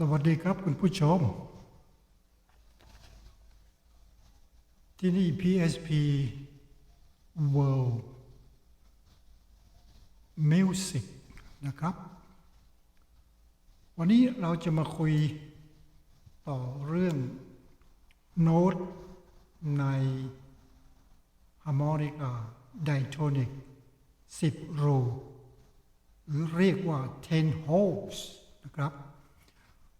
สวัสดีครับคุณผู้ชม ที่นี่ PSP World Music นะครับ วันนี้เราจะมาคุยต่อเรื่องโน้ตใน Harmonica Diatonic 10 รู หรือเรียกว่า 10 holes นะครับ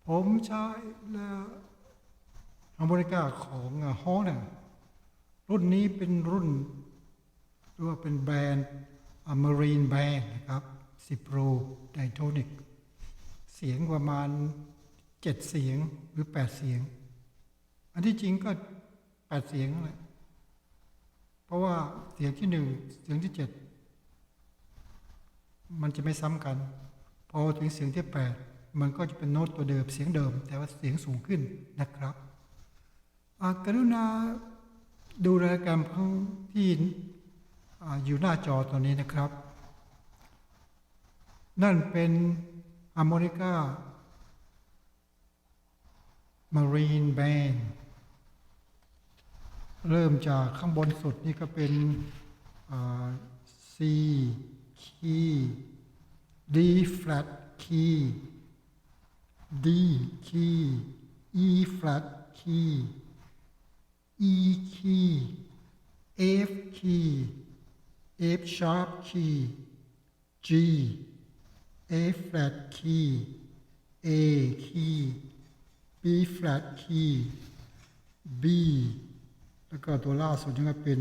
ผมใช้แล้วฮาร์โมนิกาของฮอนะรุ่นนี้เป็นรุ่นเรียกว่าเป็นแบรนด์มารีนแบรนด์นะครับ10โรไดโทนิกเสียงประมาณ7เสียงหรือ8เสียง อันที่จริงก็8เสียงแหละเพราะว่าเสียงที่1เสียงที่7มันจะไม่ซ้ำกัน พอถึงเสียงที่8 มันก็จะเป็นโน้ตตัวเดิมเสียงเดิม แต่ว่าเสียงสูงขึ้นนะครับกรุณาดูรายการพังที่ออยู่หน้าจอตอนนี้นะครับ นั่นเป็นฮาร์โมนิกามารีนแบนเริ่มจากข้างบนสุดนี่ก็เป็นอ่า C key D flat key D key E flat key E key F key F sharp key G A flat key A key B flat key B แล้วก็ตัวล่าสุดนี่ก็เป็น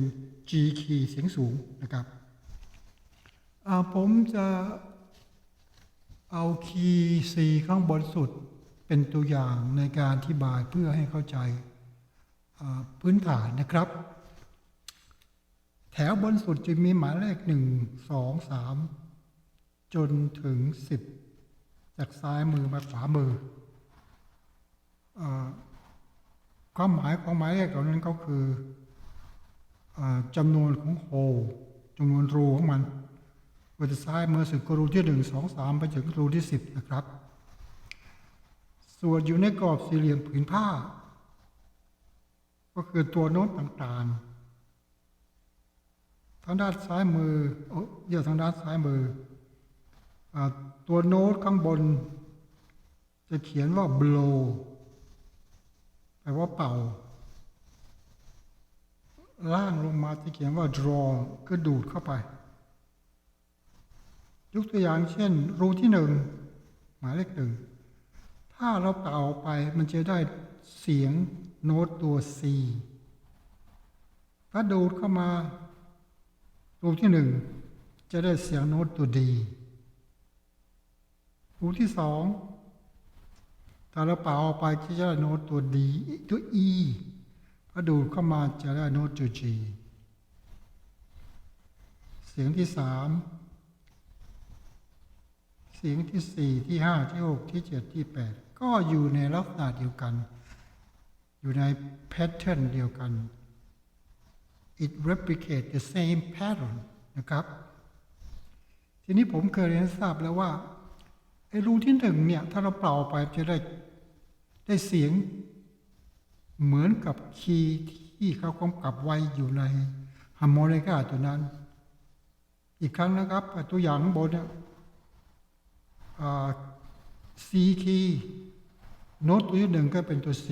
G key เสียงสูงนะครับอ่าผมจะ เอาคีย์ C ข้างบนสุดเป็นตัวอย่างในการอธิบายเพื่อให้เข้าใจพื้นฐานนะครับ แถวบนสุดจะมีหมายเลขหนึ่งสองสามจนถึงสิบจากซ้ายมือมาขวามืออความหมายของหมายเลขเหล่านั้นก็คืออจำนวนของโฮจำนวนรูของมัน เวลาซ้ายมือสุดก็รูที่หนึ่งสองสามไปถึงรูที่สิบนะครับ ส่วนอยู่ในกรอบสี่เหลี่ยมผืนผ้า ก็คือตัวโน้ตต่างๆ ทางด้านซ้ายมือโอ้เดี๋ยวทางด้านซ้ายมืออตัวโน้ตข้างบน จะเขียนว่า blow แปลว่าเป่า ล่างลงมาจะเขียนว่า draw คือดูดเข้าไป ยกตัวอย่างเช่น รูที่หนึ่งหมายเลขหนึ่งถ้าเราเป่าไปมันจะได้เสียงโน้ตตัว C ถ้าดูดเข้ามา รูที่หนึ่งจะได้เสียงโน้ตตัว D รูที่สองถ้าเราเป่าออกไปจะได้โน้ตตัว D ตัว E ถ้าดูดเข้ามาจะได้โน้ตตัว G เสียงที่สาม เสียงที่สี่ที่ห้าที่หกที่เจ็ดที่แปดก็อยู่ในลักษณะเดียวกัน อยู่ในแพทเทิร์นเดียวกัน it replicate the same pattern นะครับ ทีนี้ผมเคยเรียนทราบแล้วว่าไอ้รูที่หนึ่งเนี่ย ถ้าเราเป่าไปจะได้ได้เสียงเหมือนกับคีย์ที่เขากำกับไว้อยู่ในฮาร์โมนิกาตัวนั้น อีกครั้งนะครับ ตัวอย่างข้างบนเนี่ย C key โน้ตตัวที่หนึ่งก็เป็นตัว C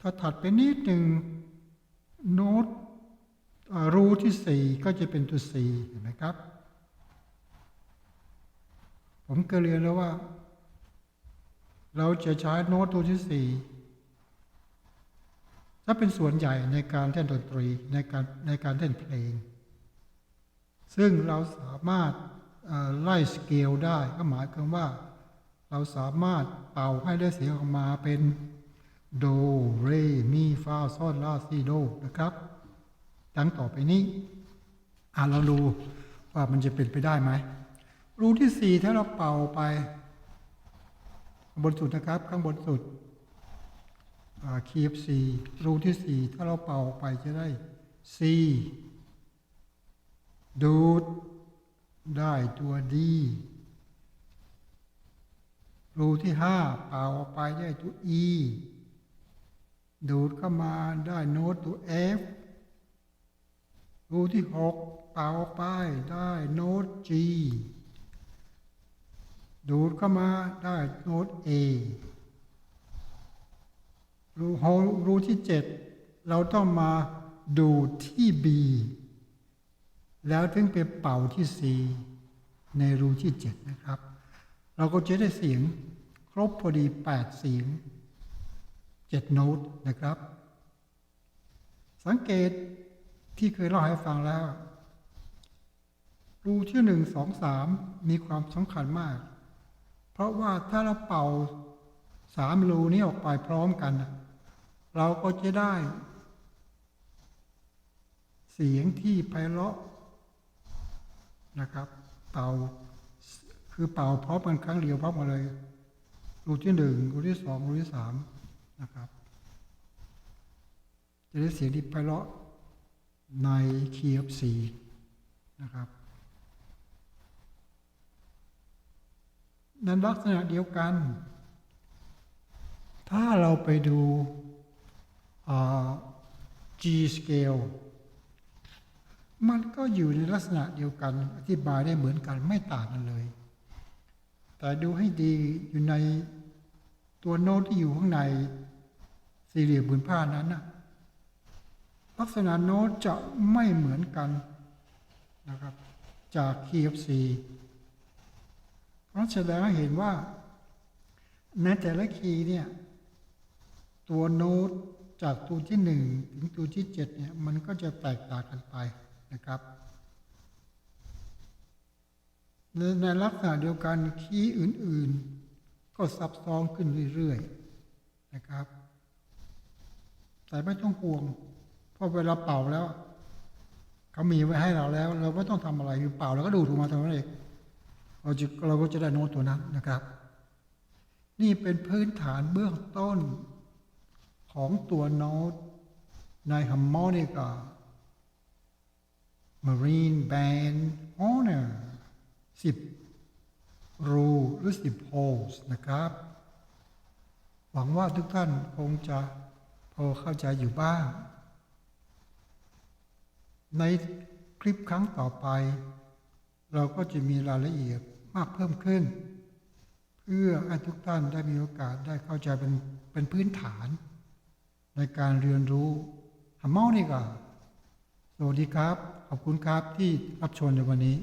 ถ้าถัดไปนิดหนึ่งโน้ตรูที่สี่ก็จะเป็นตัว C เห็นไหมครับ ผมเคยเรียนแล้วว่า เราจะใช้โน้ตตัวที่สี่ถ้าเป็นส่วนใหญ่ในการเล่นดนตรีในการในการเล่นเพลง ซึ่งเราสามารถ ไล่สเกลได้ ก็หมายความว่า เราสามารถเป่าให้ได้เสียงออกมาเป็นโดเรมีฟาซอนลาซีโดนะครับดังต่อไปนี้อ่าเราดูว่ามันจะเป็นไปได้ไหมรูที่สี่ถ้าเราเป่าไปบนสุดนะครับ ข้างบนสุดคีฟซีรูที่สี่ถ้าเราเป่าไปจะได้ C ดูด ได้ตัวดี รูที่ห้าเป่าออกไปได้ตัว E ดูดเข้ามาได้โน้ตตัว F รูที่หกเป่าออกไปได้โน้ต G ดูดเข้ามาได้โน้ต A รูโฮรูที่เจ็ดเราต้องมาดูดที่ B แล้วถึงไปเป่าที่ C ในรูที่เจ็ดนะครับ เราก็จะได้เสียงครบพอดีแปดเสียงเจ็ดโน้ตนะครับ สังเกตที่เคยเล่าให้ฟังแล้ว รูที่หนึ่งสองสามมีความสำคัญมาก เพราะว่าถ้าเราเป่าสามรูนี้ออกไปพร้อมกัน เราก็จะได้ เสียงที่ไพเราะ นะครับ เป่าคือเป่าพร้อมกันครั้งเดียวพร้อมกันเลย รูที่หนึ่งรูที่สองรูที่สามนะครับ จะได้เสียงที่ไพเราะในคีย์ of C นะครับนั้นลักษณะเดียวกัน ถ้าเราไปดู G scale มันก็อยู่ในลักษณะเดียวกัน อธิบายได้เหมือนกันไม่ต่างกันเลย แต่ดูให้ดีอยู่ในตัวโน้ตที่อยู่ข้างในสี่เหลี่ยมผืนผ้านั้นนะลักษณะโน้ตจะไม่เหมือนกันนะครับ จากคีย์ of C เพราะแสดงให้เห็นว่าในแต่ละคีย์เนี่ย ตัวโน้ตจากตัวที่หนึ่งถึงตัวที่เจ็ดเนี่ย มันก็จะแตกต่างกันไป นะครับในลักษณะเดียวกันคีย์อื่นๆ ก็ซับซ้อนขึ้นเรื่อยๆนะครับ แต่ไม่ต้องห่วงเพราะเวลาเป่าแล้วเขามีไว้ให้เราแล้ว เราไม่ต้องทำอะไรคือเป่าแล้วก็ดูดออกมาเท่านั้นเองเราจะเราก็จะได้โน้ตตัวนั้นนะครับ นี่เป็นพื้นฐานเบื้องต้นของตัวโน้ตในฮัมมอนิกา Marine Band Honor 10 รูหรือ 10 holes นะครับ หวังว่าทุกท่านคงจะพอเข้าใจอยู่บ้าง ในคลิปครั้งต่อไป เราก็จะมีรายละเอียดมากเพิ่มขึ้น เพื่อให้ทุกท่านได้มีโอกาสได้เข้าใจเป็นเป็นพื้นฐาน ในการเรียนรู้ฮัมมอนิกาสวัสดีครับ ขอบคุณครับที่รับชมในวันนี้